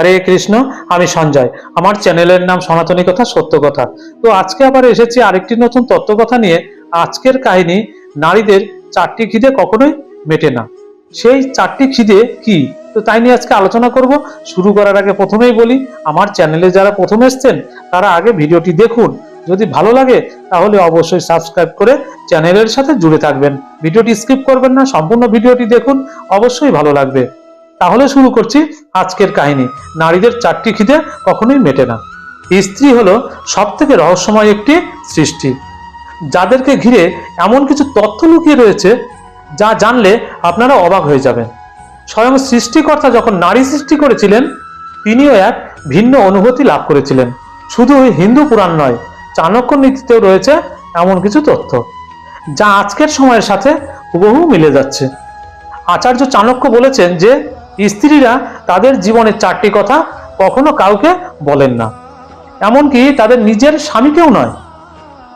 হরে কৃষ্ণ, আমি সঞ্জয়। আমার চ্যানেলের নাম সনাতনী কথা, সত্য কথা। তো আজকে আবার এসেছি আরেকটি নতুন তত্ত্বকথা নিয়ে। আজকের কাহিনী, নারীদের চারটি খিদে কখনোই মেটে না। সেই চারটি খিদে কি? তো তাই নিয়ে আজকে আলোচনা করব। শুরু করার আগে প্রথমেই বলি, আমার চ্যানেলে যারা প্রথম এসছেন, তারা আগে ভিডিওটি দেখুন। যদি ভালো লাগে, তাহলে অবশ্যই সাবস্ক্রাইব করে চ্যানেলের সাথে জুড়ে থাকবেন। ভিডিওটি স্কিপ করবেন না, সম্পূর্ণ ভিডিওটি দেখুন। অবশ্যই ভালো লাগবে। তাহলে শুরু করছি আজকের কাহিনী। নারীদের চারটি খিদে কখনোই মেটে না। স্ত্রী হলো সব থেকে রহস্যময় একটি সৃষ্টি। যাদেরকে ঘিরে এমন কিছু তথ্য লুকিয়ে রয়েছে, যা জানলে আপনারা অবাক হয়ে যাবেন। স্বয়ং সৃষ্টিকর্তা যখন নারী সৃষ্টি করেছিলেন, তিনিও এক ভিন্ন অনুভূতি লাভ করেছিলেন। শুধু হিন্দু পুরাণ নয়, চাণক্য নীতিতেও রয়েছে এমন কিছু তথ্য, যা আজকের সময়ের সাথে হুবহু মিলে যাচ্ছে। আচার্য চাণক্য বলেছেন যে স্ত্রীরা তাদের জীবনের চারটি কথা কখনো কাউকে বলেন না। এমনকি তাদের নিজের স্বামীকেও নয়।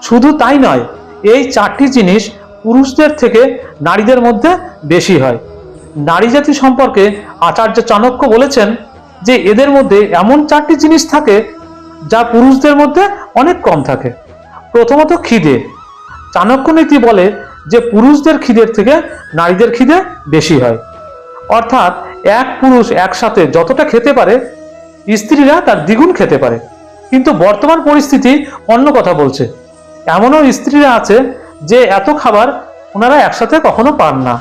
শুধু তাই নয়, এই চারটি জিনিস পুরুষদের থেকে নারীদের মধ্যে বেশি হয়। নারী জাতি সম্পর্কে আচার্য চাণক্য বলেছেন যে এদের মধ্যে এমন চারটি জিনিস থাকে যা পুরুষদের মধ্যে অনেক কম থাকে। প্রথমত খিদে। চাণক্য নীতি বলে যে পুরুষদের খিদের থেকে নারীদের খিদে বেশি হয়। অর্থাৎ এক পুরুষ একসাথে যতটা খেতে পারে, স্ত্রীরা তার দ্বিগুণ খেতে পারে। কিন্তু বর্তমান পরিস্থিতি অন্য কথা বলছে। এমনও স্ত্রীরা আছে যে এত খাবার ওনারা একসাথে কখনো পান না।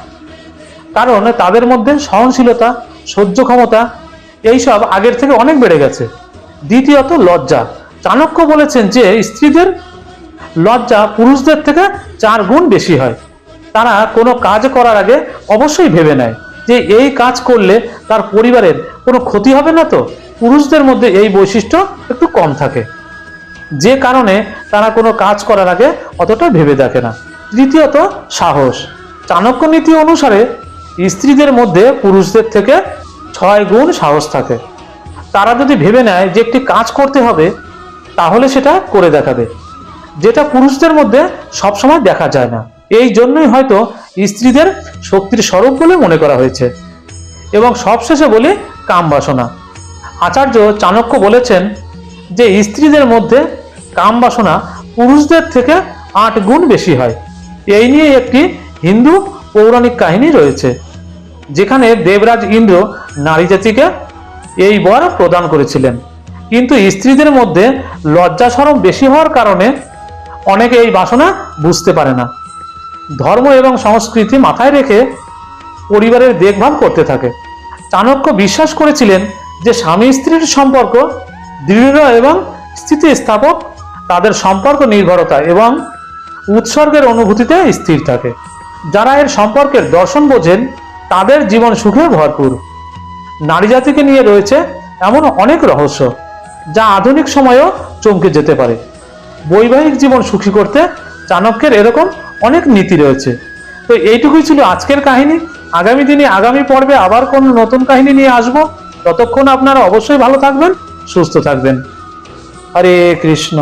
কারণ তাদের মধ্যে সহনশীলতা, সহ্য ক্ষমতা, এইসব আগের থেকে অনেক বেড়ে গেছে। দ্বিতীয়ত লজ্জা। চাণক্য বলেছেন যে স্ত্রীদের লজ্জা পুরুষদের থেকে চার গুণ বেশি হয়। তারা কোনো কাজ করার আগে অবশ্যই ভেবে নেয়। যে এই কাজ করলে তার পরিবারের কোনো ক্ষতি হবে না তো? পুরুষদের মধ্যে এই বৈশিষ্ট্য একটু কম থাকে। যে কারণে তারা কোনো কাজ করার আগে অতটা ভেবে দেখে না। তৃতীয়ত, সাহস। চাণক্য নীতি অনুসারে স্ত্রীদের মধ্যে পুরুষদের থেকে ছয় গুণ সাহস থাকে। তারা যদি ভেবে নেয় যে একটি কাজ করতে হবে, তাহলে সেটা করে দেখাবে। যেটা পুরুষদের মধ্যে সবসময় দেখা যায় না। এই জন্যই হয়তো স্ত্রীদের শক্তির স্বরূপ বলে মনে করা হয়েছে। এবং সবশেষে বলি কাম বাসনা। আচার্য চাণক্য বলেছেন যে, স্ত্রীদের মধ্যে কাম বাসনা পুরুষদের থেকে আট গুণ বেশি হয়। এই নিয়ে একটি হিন্দু পৌরাণিক কাহিনী রয়েছে, যেখানে দেবরাজ ইন্দ্র নারী জাতিকে এই বর প্রদান করেছিলেন। কিন্তু স্ত্রীদের মধ্যে লজ্জা সরম বেশি হওয়ার কারণে অনেকে এই বাসনা বুঝতে পারে না। ধর্ম এবং সংস্কৃতি মাথায় রেখে পরিবারের দেখভাল করতে থাকে। চাণক্য বিশ্বাস করেছিলেন যে স্বামী স্ত্রীর সম্পর্ক দৃঢ় এবং স্থিতিস্থাপক, তাদের সম্পর্ক নির্ভরতা এবং উৎসর্গের অনুভূতিতে স্থির থাকে। যারা এর সম্পর্কের দর্শন বোঝেন, তাদের জীবন সুখে ভরপুর। নারী জাতিকে নিয়ে রয়েছে এমন অনেক রহস্য, যা আধুনিক সময়েও চমকে যেতে পারে। বৈবাহিক জীবন সুখী করতে চাণক্যের এরকম অনেক নীতি রয়েছে। তো এইটুকুই ছিল আজকের কাহিনী। আগামী দিনে, আগামী পর্বে আবার কোন নতুন কাহিনী নিয়ে আসব। ততক্ষণ আপনারা অবশ্যই ভালো থাকবেন, সুস্থ থাকবেন। হরে কৃষ্ণ।